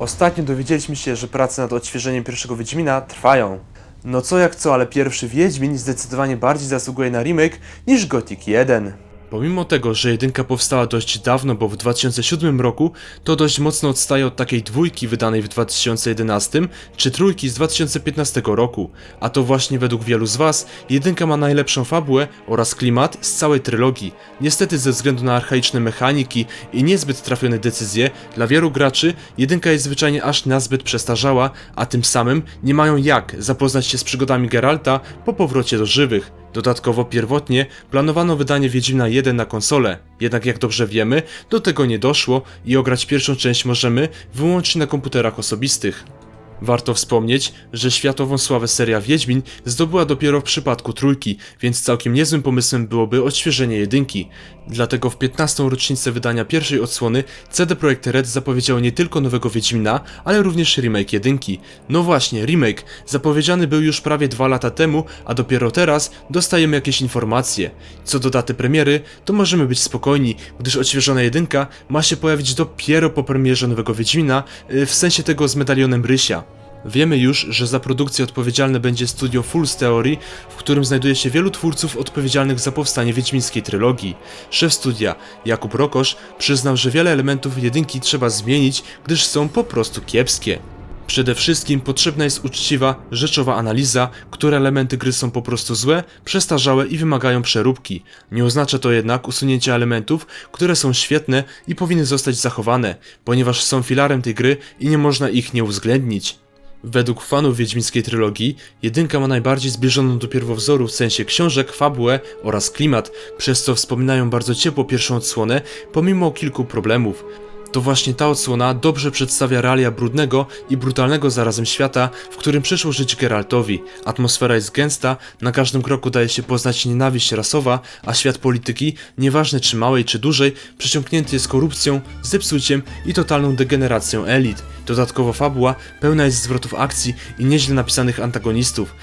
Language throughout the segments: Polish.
Ostatnio dowiedzieliśmy się, że prace nad odświeżeniem pierwszego Wiedźmina trwają. No co jak co, ale pierwszy Wiedźmin zdecydowanie bardziej zasługuje na remake niż Gothic 1. Pomimo tego, że jedynka powstała dość dawno, bo w 2007 roku, to dość mocno odstaje od takiej dwójki wydanej w 2011 czy trójki z 2015 roku. A to właśnie według wielu z Was jedynka ma najlepszą fabułę oraz klimat z całej trylogii. Niestety ze względu na archaiczne mechaniki i niezbyt trafione decyzje, dla wielu graczy jedynka jest zwyczajnie aż nazbyt przestarzała, a tym samym nie mają jak zapoznać się z przygodami Geralta po powrocie do żywych. Dodatkowo pierwotnie planowano wydanie Wiedźmina 1 na konsolę, jednak jak dobrze wiemy, do tego nie doszło i ograć pierwszą część możemy wyłącznie na komputerach osobistych. Warto wspomnieć, że światową sławę seria Wiedźmin zdobyła dopiero w przypadku trójki, więc całkiem niezłym pomysłem byłoby odświeżenie jedynki. Dlatego w 15. rocznicę wydania pierwszej odsłony CD Projekt Red zapowiedział nie tylko nowego Wiedźmina, ale również remake jedynki. No właśnie, remake, zapowiedziany był już prawie dwa lata temu, a dopiero teraz dostajemy jakieś informacje. Co do daty premiery, to możemy być spokojni, gdyż odświeżona jedynka ma się pojawić dopiero po premierze nowego Wiedźmina, yy, w sensie tego z medalionem Rysia. Wiemy już, że za produkcję odpowiedzialne będzie studio Fool's Theory, w którym znajduje się wielu twórców odpowiedzialnych za powstanie wiedźmińskiej trylogii. Szef studia, Jakub Rokosz, przyznał, że wiele elementów jedynki trzeba zmienić, gdyż są po prostu kiepskie. Przede wszystkim potrzebna jest uczciwa, rzeczowa analiza, które elementy gry są po prostu złe, przestarzałe i wymagają przeróbki. Nie oznacza to jednak usunięcia elementów, które są świetne i powinny zostać zachowane, ponieważ są filarem tej gry i nie można ich nie uwzględnić. Według fanów wiedźmińskiej trylogii, jedynka ma najbardziej zbliżoną do pierwowzoru w sensie książek, fabułę oraz klimat, przez co wspominają bardzo ciepło pierwszą odsłonę, pomimo kilku problemów. To właśnie ta odsłona dobrze przedstawia realia brudnego i brutalnego zarazem świata, w którym przyszło żyć Geraltowi. Atmosfera jest gęsta, na każdym kroku daje się poznać nienawiść rasowa, a świat polityki, nieważne czy małej czy dużej, przesiąknięty jest korupcją, zepsuciem i totalną degeneracją elit. Dodatkowo fabuła pełna jest zwrotów akcji i nieźle napisanych antagonistów.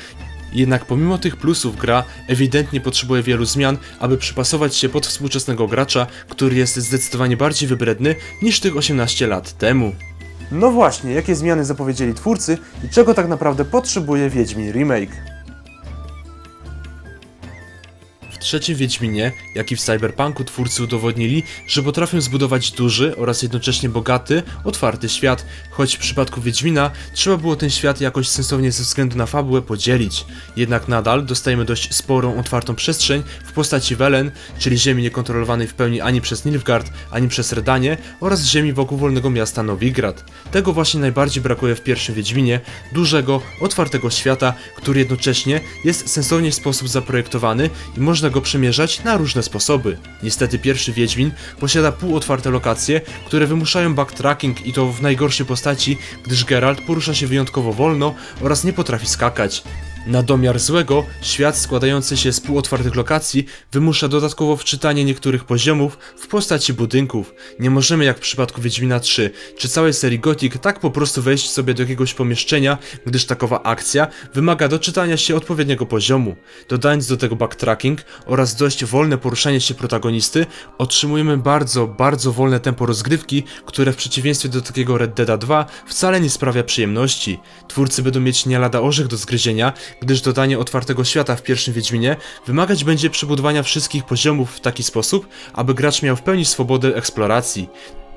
Jednak pomimo tych plusów gra ewidentnie potrzebuje wielu zmian, aby przypasować się pod współczesnego gracza, który jest zdecydowanie bardziej wybredny niż tych 18 lat temu. No właśnie, jakie zmiany zapowiedzieli twórcy i czego tak naprawdę potrzebuje Wiedźmin Remake? Trzecim Wiedźminie, jak i w Cyberpunku twórcy udowodnili, że potrafią zbudować duży oraz jednocześnie bogaty, otwarty świat, choć w przypadku Wiedźmina trzeba było ten świat jakoś sensownie ze względu na fabułę podzielić. Jednak nadal dostajemy dość sporą, otwartą przestrzeń w postaci Welen, czyli ziemi niekontrolowanej w pełni ani przez Nilfgaard, ani przez Redanie oraz ziemi wokół wolnego miasta Nowigrad. Tego właśnie najbardziej brakuje w pierwszym Wiedźminie, dużego, otwartego świata, który jednocześnie jest sensownie w sposób zaprojektowany i można go przemierzać na różne sposoby. Niestety pierwszy Wiedźmin posiada półotwarte lokacje, które wymuszają backtracking i to w najgorszej postaci, gdyż Geralt porusza się wyjątkowo wolno oraz nie potrafi skakać. Na domiar złego, świat składający się z półotwartych lokacji wymusza dodatkowo wczytanie niektórych poziomów w postaci budynków. Nie możemy jak w przypadku Wiedźmina 3 czy całej serii Gothic tak po prostu wejść sobie do jakiegoś pomieszczenia, gdyż takowa akcja wymaga doczytania się odpowiedniego poziomu. Dodając do tego backtracking oraz dość wolne poruszanie się protagonisty, otrzymujemy bardzo, bardzo wolne tempo rozgrywki, które w przeciwieństwie do takiego Red Dead 2 wcale nie sprawia przyjemności. Twórcy będą mieć nie lada orzech do zgryzienia, gdyż dodanie otwartego świata w pierwszym Wiedźminie wymagać będzie przebudowania wszystkich poziomów w taki sposób, aby gracz miał w pełni swobodę eksploracji.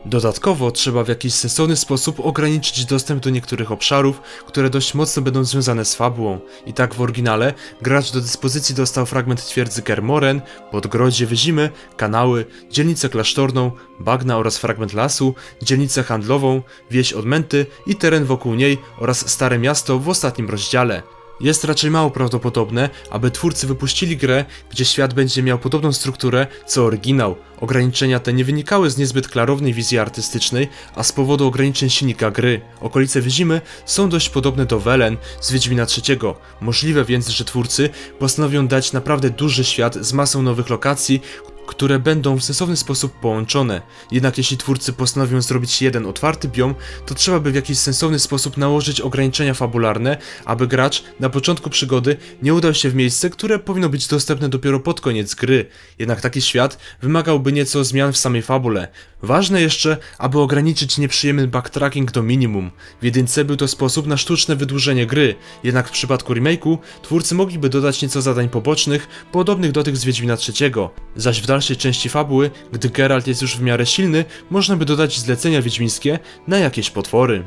Dodatkowo trzeba w jakiś sensowny sposób ograniczyć dostęp do niektórych obszarów, które dość mocno będą związane z fabułą. I tak w oryginale gracz do dyspozycji dostał fragment twierdzy Kermoren, podgrodzie Wyzimy, kanały, dzielnicę klasztorną, bagna oraz fragment lasu, dzielnicę handlową, wieś Odmęty i teren wokół niej oraz stare miasto w ostatnim rozdziale. Jest raczej mało prawdopodobne, aby twórcy wypuścili grę, gdzie świat będzie miał podobną strukturę co oryginał. Ograniczenia te nie wynikały z niezbyt klarownej wizji artystycznej, a z powodu ograniczeń silnika gry. Okolice Wyzimy są dość podobne do Welen z Wiedźmina III. Możliwe więc, że twórcy postanowią dać naprawdę duży świat z masą nowych lokacji, które będą w sensowny sposób połączone. Jednak jeśli twórcy postanowią zrobić jeden otwarty biom, to trzeba by w jakiś sensowny sposób nałożyć ograniczenia fabularne, aby gracz na początku przygody nie udał się w miejsce, które powinno być dostępne dopiero pod koniec gry. Jednak taki świat wymagałby nieco zmian w samej fabule. Ważne jeszcze, aby ograniczyć nieprzyjemny backtracking do minimum. W jedynce był to sposób na sztuczne wydłużenie gry, jednak w przypadku remake'u twórcy mogliby dodać nieco zadań pobocznych, podobnych do tych z Wiedźmina III. Zaś w dalszej części fabuły, gdy Geralt jest już w miarę silny, można by dodać zlecenia wiedźmińskie na jakieś potwory.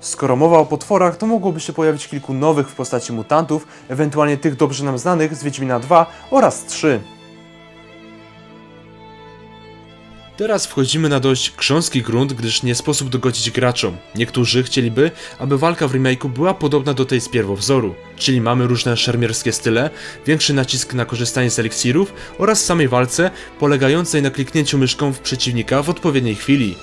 Skoro mowa o potworach, to mogłoby się pojawić kilku nowych w postaci mutantów, ewentualnie tych dobrze nam znanych z Wiedźmina 2 oraz 3. Teraz wchodzimy na dość grząski grunt, gdyż nie sposób dogodzić graczom. Niektórzy chcieliby, aby walka w remake'u była podobna do tej z pierwowzoru, czyli mamy różne szermierskie style, większy nacisk na korzystanie z eliksirów oraz samej walce, polegającej na kliknięciu myszką w przeciwnika w odpowiedniej chwili.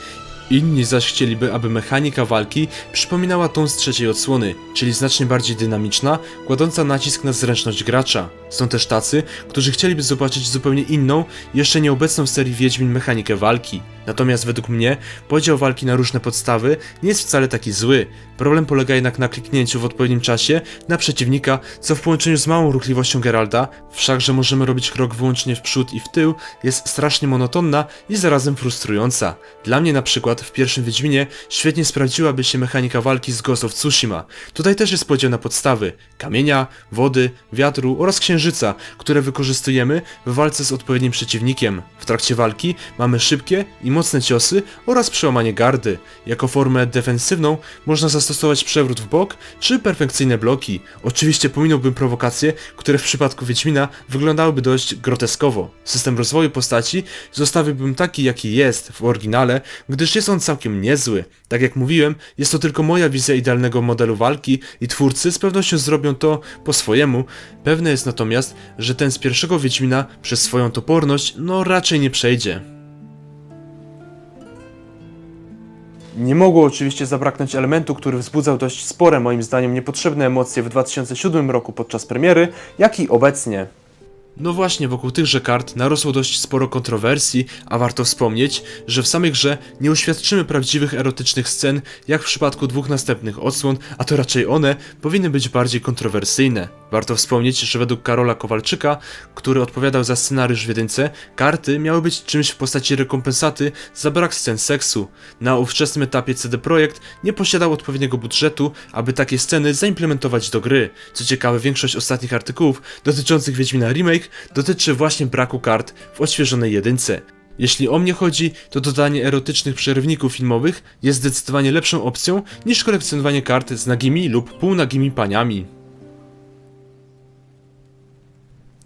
Inni zaś chcieliby, aby mechanika walki przypominała tą z trzeciej odsłony, czyli znacznie bardziej dynamiczna, kładąca nacisk na zręczność gracza. Są też tacy, którzy chcieliby zobaczyć zupełnie inną, jeszcze nieobecną w serii Wiedźmin mechanikę walki. Natomiast według mnie podział walki na różne podstawy nie jest wcale taki zły. Problem polega jednak na kliknięciu w odpowiednim czasie na przeciwnika, co w połączeniu z małą ruchliwością Geralta, wszakże możemy robić krok wyłącznie w przód i w tył, jest strasznie monotonna i zarazem frustrująca. Dla mnie na przykład w pierwszym Wiedźminie świetnie sprawdziłaby się mechanika walki z Ghost of Tsushima. Tutaj też jest podział na podstawy kamienia, wody, wiatru oraz księżyca, które wykorzystujemy w walce z odpowiednim przeciwnikiem. W trakcie walki mamy szybkie i mocne ciosy oraz przełamanie gardy. Jako formę defensywną można zastosować przewrót w bok czy perfekcyjne bloki. Oczywiście pominąłbym prowokacje, które w przypadku Wiedźmina wyglądałyby dość groteskowo. System rozwoju postaci zostawiłbym taki jaki jest w oryginale, gdyż jest on całkiem niezły. Tak jak mówiłem, jest to tylko moja wizja idealnego modelu walki i twórcy z pewnością zrobią to po swojemu. Pewne jest natomiast, że ten z pierwszego Wiedźmina przez swoją toporność no raczej nie przejdzie. Nie mogło oczywiście zabraknąć elementu, który wzbudzał dość spore, moim zdaniem, niepotrzebne emocje w 2007 roku podczas premiery, jak i obecnie. No właśnie, wokół tychże kart narosło dość sporo kontrowersji, a warto wspomnieć, że w samej grze nie uświadczymy prawdziwych erotycznych scen, jak w przypadku dwóch następnych odsłon, a to raczej one powinny być bardziej kontrowersyjne. Warto wspomnieć, że według Karola Kowalczyka, który odpowiadał za scenariusz w jedynce, karty miały być czymś w postaci rekompensaty za brak scen seksu. Na ówczesnym etapie CD Projekt nie posiadał odpowiedniego budżetu, aby takie sceny zaimplementować do gry. Co ciekawe, większość ostatnich artykułów dotyczących Wiedźmina Remake dotyczy właśnie braku kart w odświeżonej jedynce. Jeśli o mnie chodzi, to dodanie erotycznych przerywników filmowych jest zdecydowanie lepszą opcją niż kolekcjonowanie kart z nagimi lub półnagimi paniami.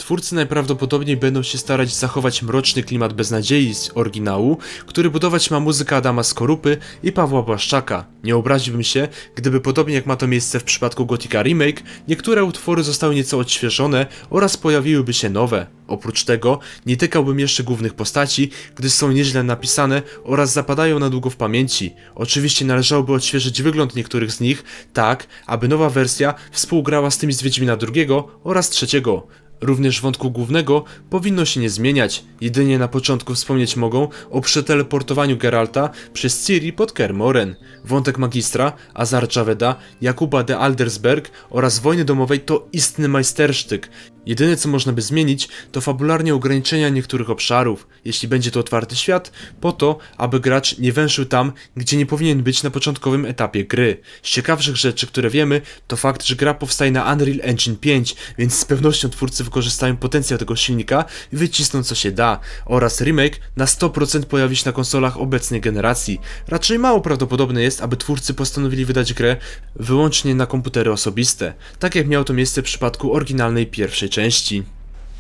Twórcy najprawdopodobniej będą się starać zachować mroczny klimat beznadziei z oryginału, który budować ma muzyka Adama Skorupy i Pawła Błaszczaka. Nie obraziłbym się, gdyby podobnie jak ma to miejsce w przypadku Gothica Remake, niektóre utwory zostały nieco odświeżone oraz pojawiłyby się nowe. Oprócz tego nie tykałbym jeszcze głównych postaci, gdyż są nieźle napisane oraz zapadają na długo w pamięci. Oczywiście należałoby odświeżyć wygląd niektórych z nich, tak aby nowa wersja współgrała z tymi z Wiedźmina II oraz trzeciego. Również wątku głównego powinno się nie zmieniać, jedynie na początku wspomnieć mogą o przeteleportowaniu Geralta przez Ciri pod Kermoren. Wątek magistra, Azar Javeda, Jakuba de Aldersberg oraz wojny domowej to istny majstersztyk. Jedyne co można by zmienić to fabularnie ograniczenia niektórych obszarów, jeśli będzie to otwarty świat, po to, aby gracz nie węszył tam, gdzie nie powinien być na początkowym etapie gry. Z ciekawszych rzeczy, które wiemy, to fakt, że gra powstaje na Unreal Engine 5, więc z pewnością twórcy wykorzystają potencjał tego silnika i wycisną co się da, oraz remake na 100% pojawi się na konsolach obecnej generacji. Raczej mało prawdopodobne jest, aby twórcy postanowili wydać grę wyłącznie na komputery osobiste, tak jak miało to miejsce w przypadku oryginalnej pierwszej części.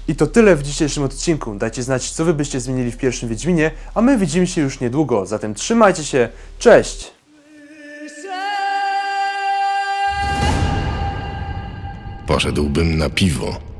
I to tyle w dzisiejszym odcinku. Dajcie znać, co wy byście zmienili w pierwszym Wiedźminie, a my widzimy się już niedługo. Zatem trzymajcie się, cześć! Poszedłbym na piwo.